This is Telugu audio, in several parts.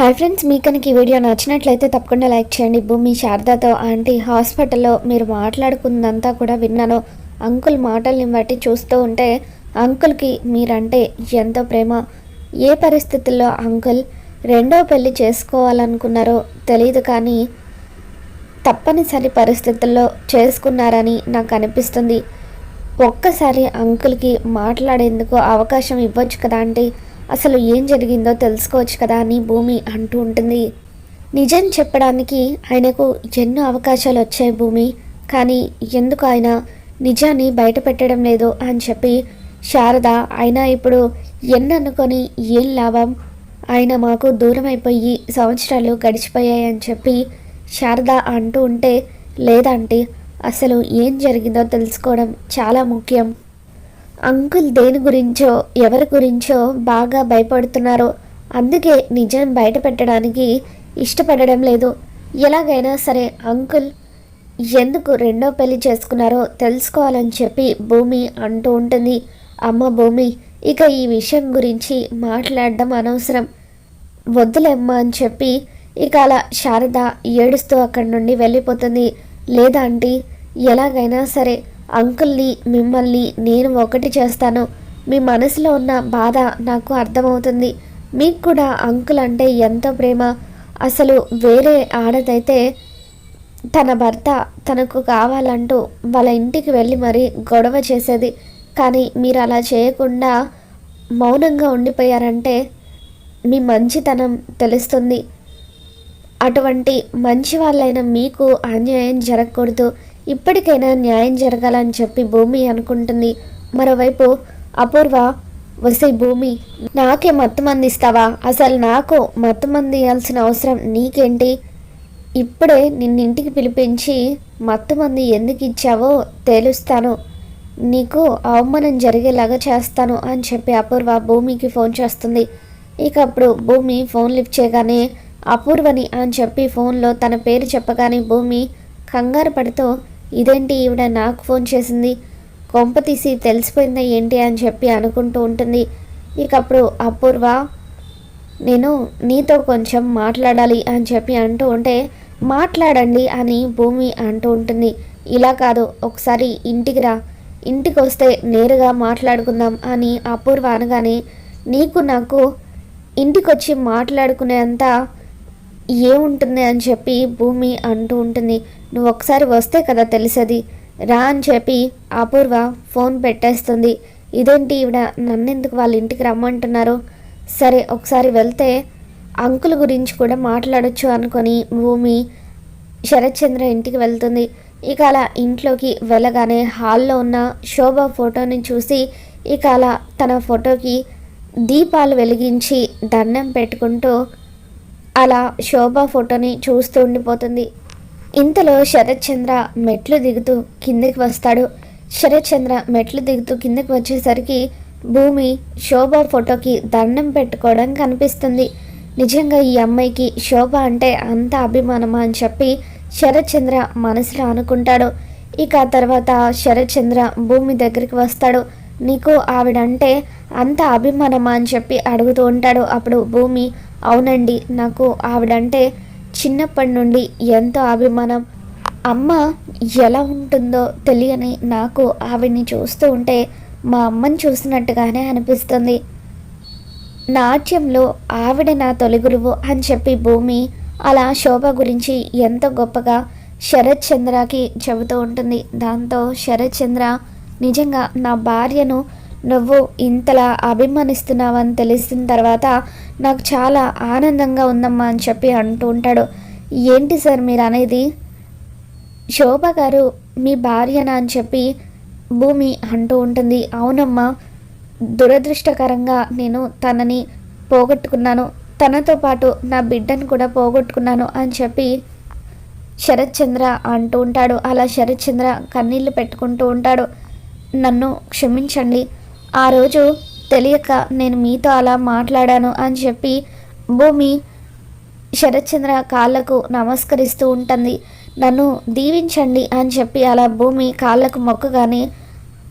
హాయ్ ఫ్రెండ్స్ మీ కనుక ఈ వీడియో నచ్చినట్లయితే తప్పకుండా లైక్ చేయండి. భూమి శారదాతో ఆంటీ హాస్పిటల్లో మీరు మాట్లాడుకుందంతా కూడా విన్నాను. అంకుల్ మాటల్ని బట్టి చూస్తూ ఉంటే అంకుల్కి మీరంటే ఎంతో ప్రేమ. ఏ పరిస్థితుల్లో అంకుల్ రెండో పెళ్ళి చేసుకోవాలనుకున్నారో తెలియదు కానీ తప్పనిసరి పరిస్థితుల్లో చేసుకున్నారని నాకు అనిపిస్తుంది. ఒక్కసారి అంకుల్కి మాట్లాడేందుకు అవకాశం ఇవ్వచ్చు కదా అంటే అసలు ఏం జరిగిందో తెలుసుకోవచ్చు కదా అని భూమి అంటూ ఉంటుంది. నిజం చెప్పడానికి ఆయనకు ఎన్నో అవకాశాలు వచ్చాయి భూమి. కానీ ఎందుకు ఆయన నిజాన్ని బయట పెట్టడం లేదు అని చెప్పి శారద ఆయన ఇప్పుడు ఎన్ననుకొని ఏం లాభం? ఆయన మాకు దూరం అయిపోయి సంవత్సరాలు గడిచిపోయాయి అని చెప్పి శారద అంటూ ఉంటే లేదంటే అసలు ఏం జరిగిందో తెలుసుకోవడం చాలా ముఖ్యం. అంకుల్ దేని గురించో ఎవరి గురించో బాగా భయపడుతున్నారో అందుకే నిజం బయట పెట్టడానికి ఇష్టపడడం లేదు. ఎలాగైనా సరే అంకుల్ ఎందుకు రెండో పెళ్ళి చేసుకున్నారో తెలుసుకోవాలని చెప్పి భూమి అంటూ ఉంటుంది. అమ్మ భూమి ఇక ఈ విషయం గురించి మాట్లాడడం అనవసరం. వద్దులేమ్మా అని చెప్పి ఇక అలా శారద ఏడుస్తూ అక్కడి నుండి వెళ్ళిపోతుంది. లేదా ఆంటీ ఎలాగైనా సరే అంకుల్ని మిమ్మల్ని నేను ఒకటి చేస్తాను. మీ మనసులో ఉన్న బాధ నాకు అర్థమవుతుంది. మీకు కూడా అంకుల్ అంటే ఎంతో ప్రేమ. అసలు వేరే ఆడదైతే తన భర్త తనకు కావాలంటూ వాళ్ళ ఇంటికి వెళ్ళి మరీ గొడవ చేసేది. కానీ మీరు అలా చేయకుండా మౌనంగా ఉండిపోయారంటే మీ మంచితనం తెలుస్తుంది. అటువంటి మంచి వాళ్ళైన మీకు అన్యాయం జరగకూడదు. ఇప్పటికైనా న్యాయం జరగాలని చెప్పి భూమి అనుకుంటుంది. మరోవైపు అపూర్వ వసే భూమి నాకే మత్తు మందిస్తావా అసలు నాకు మత్తు మంది ఇవ్వాల్సిన అవసరం నీకేంటి? ఇప్పుడే నిన్నింటికి పిలిపించి మత్తు మంది ఎందుకు ఇచ్చావో తేలుస్తాను. నీకు అవమానం జరిగేలాగా చేస్తాను అని చెప్పి అపూర్వ భూమికి ఫోన్ చేస్తుంది. ఇక అప్పుడు భూమి ఫోన్ లిఫ్ట్ చేయగానే అపూర్వని అని చెప్పి ఫోన్లో తన పేరు చెప్పగానే భూమి కంగారు పడుతూ ఇదేంటి ఈవిడ నాకు ఫోన్ చేసింది? కొంప తీసి తెలిసిపోయిందా ఏంటి అని చెప్పి అనుకుంటూ ఉంటుంది. ఇక అప్పుడు అపూర్వ నేను నీతో కొంచెం మాట్లాడాలి అని చెప్పి అంటూ ఉంటే మాట్లాడండి అని భూమి అంటూ ఉంటుంది. ఇలా కాదు ఒకసారి ఇంటికి రా. ఇంటికి వస్తే నేరుగా మాట్లాడుకుందాం అని అపూర్వ అనగానే నీకు నాకు ఇంటికి వచ్చి మాట్లాడుకునేంత ఏముంటుంది అని చెప్పి భూమి అంటూ ఉంటుంది. నువ్వు ఒకసారి వస్తే కదా తెలిసేది. రా అని చెప్పి అపూర్వ ఫోన్ పెట్టేస్తుంది. ఇదేంటి ఈవిడ నన్నెందుకు వాళ్ళ ఇంటికి రమ్మంటున్నారు? సరే ఒకసారి వెళ్తే అంకుల్ గురించి కూడా మాట్లాడొచ్చు అనుకొని భూమి శరత్చంద్ర ఇంటికి వెళ్తుంది. ఇక అలా ఇంట్లోకి వెళ్ళగానే హాల్లో ఉన్న శోభ ఫోటోని చూసి ఇక అలా తన ఫోటోకి దీపాలు వెలిగించి దండం పెట్టుకుంటూ అలా శోభ ఫోటోని చూస్తూ ఉండిపోతుంది. ఇంతలో శరత్చంద్ర మెట్లు దిగుతూ కిందకి వస్తాడు. శరత్చంద్ర మెట్లు దిగుతూ కిందకి వచ్చేసరికి భూమి శోభ ఫోటోకి దండం పెట్టుకోవడం కనిపిస్తుంది. నిజంగా ఈ అమ్మాయికి శోభ అంటే అంత అభిమానమా అని చెప్పి శరత్చంద్ర మనసులో అనుకుంటాడు. ఇక తర్వాత శరత్చంద్ర భూమి దగ్గరికి వస్తాడు. నీకు ఆవిడంటే అంత అభిమానమా అని చెప్పి అడుగుతూ ఉంటాడు. అప్పుడు భూమి అవునండి నాకు ఆవిడంటే చిన్నప్పటి నుండి ఎంతో అభిమానం అమ్మ ఎలా ఉంటుందో తెలియని నాకు ఆవిడ్ని చూస్తూ ఉంటే మా అమ్మని చూసినట్టుగానే అనిపిస్తుంది. నాట్యంలో ఆవిడ నా తొలి గురువు అని చెప్పి భూమి అలా శోభ గురించి ఎంతో గొప్పగా శరత్ చంద్రకి చెబుతూ ఉంటుంది. దాంతో శరత్ చంద్ర నిజంగా నా భార్యను నువ్వు ఇంతలా అభిమానిస్తున్నావని తెలిసిన తర్వాత నాకు చాలా ఆనందంగా ఉందమ్మా అని చెప్పి అంటూ ఉంటాడు. ఏంటి సార్ మీరు అనేది? శోభ గారు మీ భార్యనా అని చెప్పి భూమి అంటూ ఉంటుంది. అవునమ్మా దురదృష్టకరంగా నేను తనని పోగొట్టుకున్నాను. తనతో పాటు నా బిడ్డను కూడా పోగొట్టుకున్నాను అని చెప్పి శరత్చంద్ర అంటూ ఉంటాడు. అలా శరత్చంద్ర కన్నీళ్ళు కన్నీళ్ళు పెట్టుకుంటూ ఉంటాడు. నన్ను క్షమించండి. ఆ రోజు తెలియక నేను మీతో అలా మాట్లాడాను అని చెప్పి భూమి శరత్చంద్ర కాళ్ళకు నమస్కరిస్తూ ఉంటుంది. నన్ను దీవించండి అని చెప్పి అలా భూమి కాళ్ళకు మొక్కగానే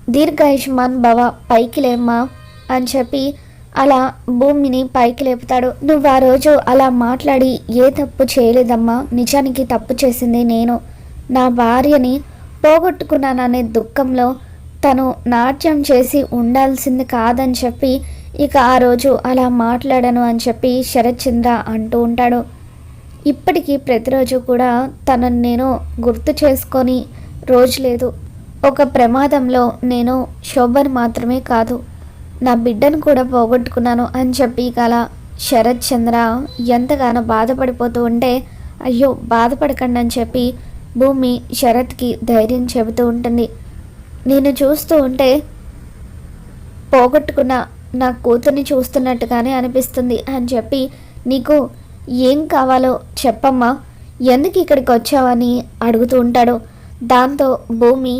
దీర్ఘాయుష్మాన్ భవ పైకి లేమ్మా అని చెప్పి అలా భూమిని పైకి లేపుతాడు. నువ్వు ఆ రోజు అలా మాట్లాడి ఏ తప్పు చేయలేదమ్మా. నిజానికి తప్పు చేసింది నేను. నా భార్యని పోగొట్టుకున్నాననే దుఃఖంలో తను నాట్యం చేసి ఉండాల్సింది కాదని చెప్పి ఇక ఆ రోజు అలా మాట్లాడను అని చెప్పి శరత్ చంద్ర అంటూ ఉంటాడు. ఇప్పటికీ ప్రతిరోజు కూడా తనను నేను గుర్తు చేసుకొని రోజు లేదు. ఒక ప్రమాదంలో నేను శోభను మాత్రమే కాదు నా బిడ్డను కూడా పోగొట్టుకున్నాను అని చెప్పి గల శరత్ చంద్ర ఎంతగానో బాధపడిపోతూ ఉంటే అయ్యో బాధపడకండి అని చెప్పి భూమి శరత్కి ధైర్యం చెబుతూ ఉంటుంది. నేను చూస్తూ ఉంటే పోగొట్టుకున్న నా కూతుర్ని చూస్తున్నట్టుగానే అనిపిస్తుంది అని చెప్పి నీకు ఏం కావాలో చెప్పమ్మా. ఎందుకు ఇక్కడికి వచ్చావని అడుగుతూ ఉంటాడు. దాంతో భూమి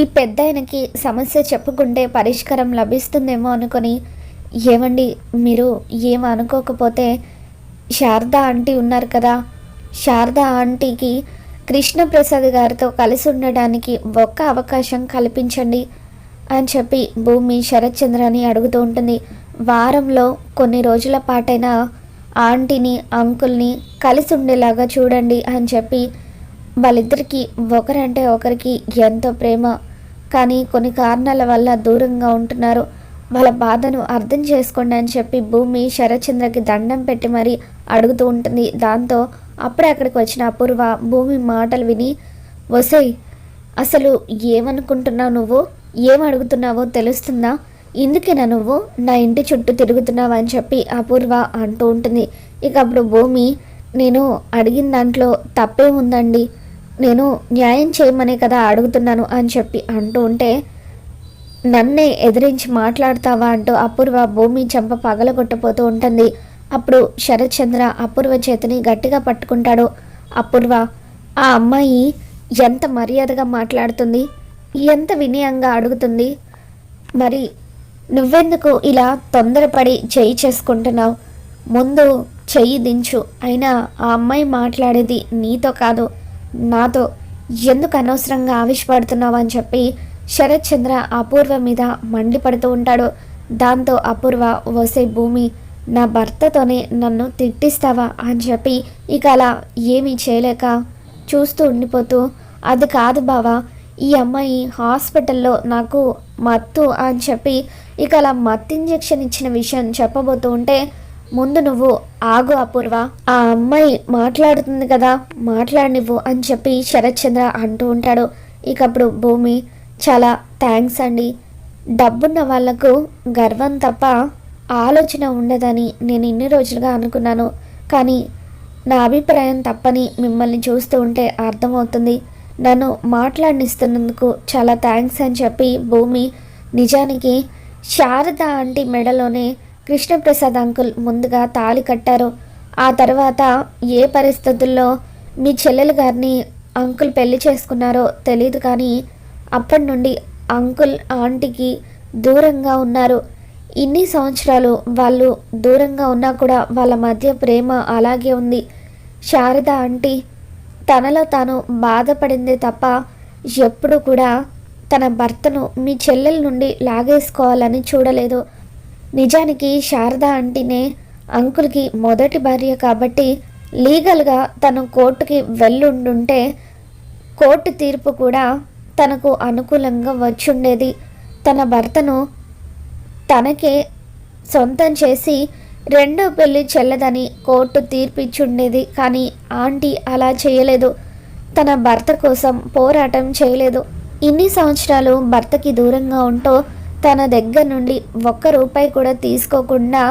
ఈ పెద్ద ఆయనకి సమస్య చెప్పుకుంటే పరిష్కారం లభిస్తుందేమో అనుకొని ఏమండి మీరు ఏం అనుకోకపోతే శారదా ఆంటీ ఉన్నారు కదా. శారదా ఆంటీకి కృష్ణప్రసాద్ గారితో కలిసి ఉండడానికి ఒక్క అవకాశం కల్పించండి అని చెప్పి భూమి శరత్చంద్రని అడుగుతూ ఉంటుంది. వారంలో కొన్ని రోజుల పాటైనా ఆంటీని అంకుల్ని కలిసి ఉండేలాగా చూడండి అని చెప్పి వాళ్ళిద్దరికీ ఒకరంటే ఒకరికి ఎంతో ప్రేమ. కానీ కొన్ని కారణాల వల్ల దూరంగా ఉంటున్నారు. వాళ్ళ బాధను అర్థం చేసుకోండి అని చెప్పి భూమి శరత్చంద్రకి దండం పెట్టి మరీ అడుగుతూ ఉంటుంది. దాంతో అప్పుడే అక్కడికి వచ్చిన అపూర్వ భూమి మాటలు విని వసై అసలు ఏమనుకుంటున్నావు నువ్వు? ఏం అడుగుతున్నావో తెలుస్తుందా? ఇందుకేనా నువ్వు నా ఇంటి చుట్టూ తిరుగుతున్నావు? అని చెప్పి అపూర్వ అంటూ ఉంటుంది. ఇక అప్పుడు భూమి నేను అడిగిన దాంట్లో తప్పే ఉందండి. నేను న్యాయం చేయమనే కదా అడుగుతున్నాను అని చెప్పి అంటూ ఉంటే నన్నే ఎదిరించి మాట్లాడతావా? అంటూ అపూర్వ భూమి చెంప పగలగొట్టపోతూ ఉంటుంది. అప్పుడు శరత్చంద్ర అపూర్వ చేతిని గట్టిగా పట్టుకుంటాడు. అపూర్వ ఆ అమ్మాయి ఎంత మర్యాదగా మాట్లాడుతుంది? ఎంత వినయంగా అడుగుతుంది? మరి నువ్వెందుకు ఇలా తొందరపడి చెయ్యి చేసుకుంటున్నావు? ముందు చెయ్యి దించు. అయినా ఆ అమ్మాయి మాట్లాడేది నీతో కాదు నాతో. ఎందుకు అనవసరంగా ఆవిష్పడుతున్నావు అని చెప్పి శరత్చంద్ర అపూర్వ మీద మండిపడుతూ ఉంటాడు. దాంతో అపూర్వ వసే భూమి నా భర్తతోనే నన్ను తిట్టిస్తావా అని చెప్పి ఇక అలా ఏమీ చేయలేక చూస్తూ ఉండిపోతూ అది కాదు బావా ఈ అమ్మాయి హాస్పిటల్లో నాకు మత్తు అని చెప్పి ఇక అలా మత్తు ఇంజెక్షన్ ఇచ్చిన విషయం చెప్పబోతూ ఉంటే ముందు నువ్వు ఆగు అపూర్వ ఆ అమ్మాయి మాట్లాడుతుంది కదా మాట్లాడినివ్వు అని చెప్పి శరత్ చంద్ర అంటూ ఉంటాడు. ఇక అప్పుడు భూమి చాలా థ్యాంక్స్ అండి. డబ్బున్న వాళ్ళకు గర్వం తప్ప ఆలోచన ఉండదని నేను ఇన్ని రోజులుగా అనుకున్నాను. కానీ నా అభిప్రాయం తప్పని మిమ్మల్ని చూస్తూ ఉంటే అర్థమవుతుంది. నన్ను మాట్లాడినిస్తున్నందుకు చాలా థ్యాంక్స్ అని చెప్పి భూమి నిజానికి శారద ఆంటీ మెడలోనే కృష్ణప్రసాద్ అంకుల్ ముందుగా తాళి కట్టారు. ఆ తర్వాత ఏ పరిస్థితుల్లో మీ చెల్లెలు గారిని అంకుల్ పెళ్ళి చేసుకున్నారో తెలియదు కానీ అప్పటి నుండి అంకుల్ ఆంటీకి దూరంగా ఉన్నారు. ఇన్ని సంవత్సరాలు వాళ్ళు దూరంగా ఉన్నా కూడా వాళ్ళ మధ్య ప్రేమ అలాగే ఉంది. శారద ఆంటీ తనలో తాను బాధపడింది తప్ప ఎప్పుడు కూడా తన భర్తను మీ చెల్లెల నుండి లాగేసుకోవాలని చూడలేదు. నిజానికి శారద అంటేనే అంకుల్కి మొదటి భార్య కాబట్టి లీగల్గా తను కోర్టుకి వెళ్ళుండుంటే కోర్టు తీర్పు కూడా తనకు అనుకూలంగా వచ్చుండేది. తన భర్తను తనకే సొంతం చేసి రెండో పెళ్ళి చెల్లదని కోర్టు తీర్పిచ్చుండేది కానీ ఆంటీ అలా చేయలేదు. తన భర్త కోసం పోరాటం చేయలేదు. ఇన్ని సంవత్సరాలు భర్తకి దూరంగా ఉంటూ తన దగ్గర నుండి ఒక్క రూపాయి కూడా తీసుకోకుండా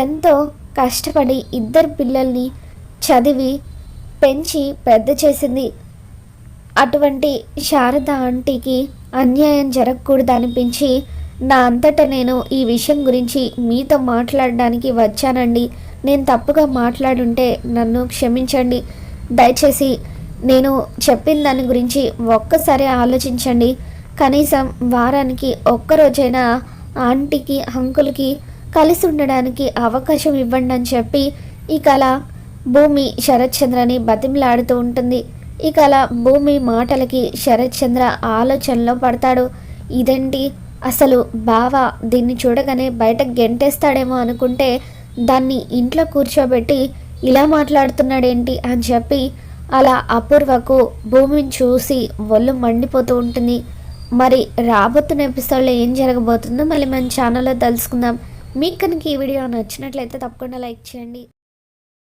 ఎంతో కష్టపడి ఇద్దరు పిల్లల్ని చదివి పెంచి పెద్ద చేసింది. అటువంటి శారద ఆంటీకి అన్యాయం జరగకూడదు అనిపించి నా అంతటా నేను ఈ విషయం గురించి మీతో మాట్లాడడానికి వచ్చానండి. నేను తప్పుగా మాట్లాడుంటే నన్ను క్షమించండి. దయచేసి నేను చెప్పిన దాని గురించి ఒక్కసారి ఆలోచించండి. కనీసం వారానికి ఒక్కరోజైనా ఆంటీకి అంకుల్కి కలిసి ఉండడానికి అవకాశం ఇవ్వండి అని చెప్పి ఈ కళ భూమి శరత్చంద్రని బతిమలాడుతూ ఉంటుంది. ఈ కళ భూమి మాటలకి శరత్చంద్ర ఆలోచనలో పడతాడు. ఇదేంటి? అసలు బావ దీన్ని చూడగానే బయట గెంటేస్తాడేమో అనుకుంటే దాన్ని ఇంట్లో కూర్చోబెట్టి ఇలా మాట్లాడుతున్నాడేంటి అని చెప్పి అలా అపూర్వకు భూమిని చూసి ఒళ్ళు మండిపోతూ ఉంటుంది. మరి రాబోతున్న ఎపిసోడ్లో ఏం జరగబోతుందో మళ్ళీ మన ఛానల్లో తెలుసుకుందాం. మీకు కనుక ఈ వీడియో నచ్చినట్లయితే తప్పకుండా లైక్ చేయండి.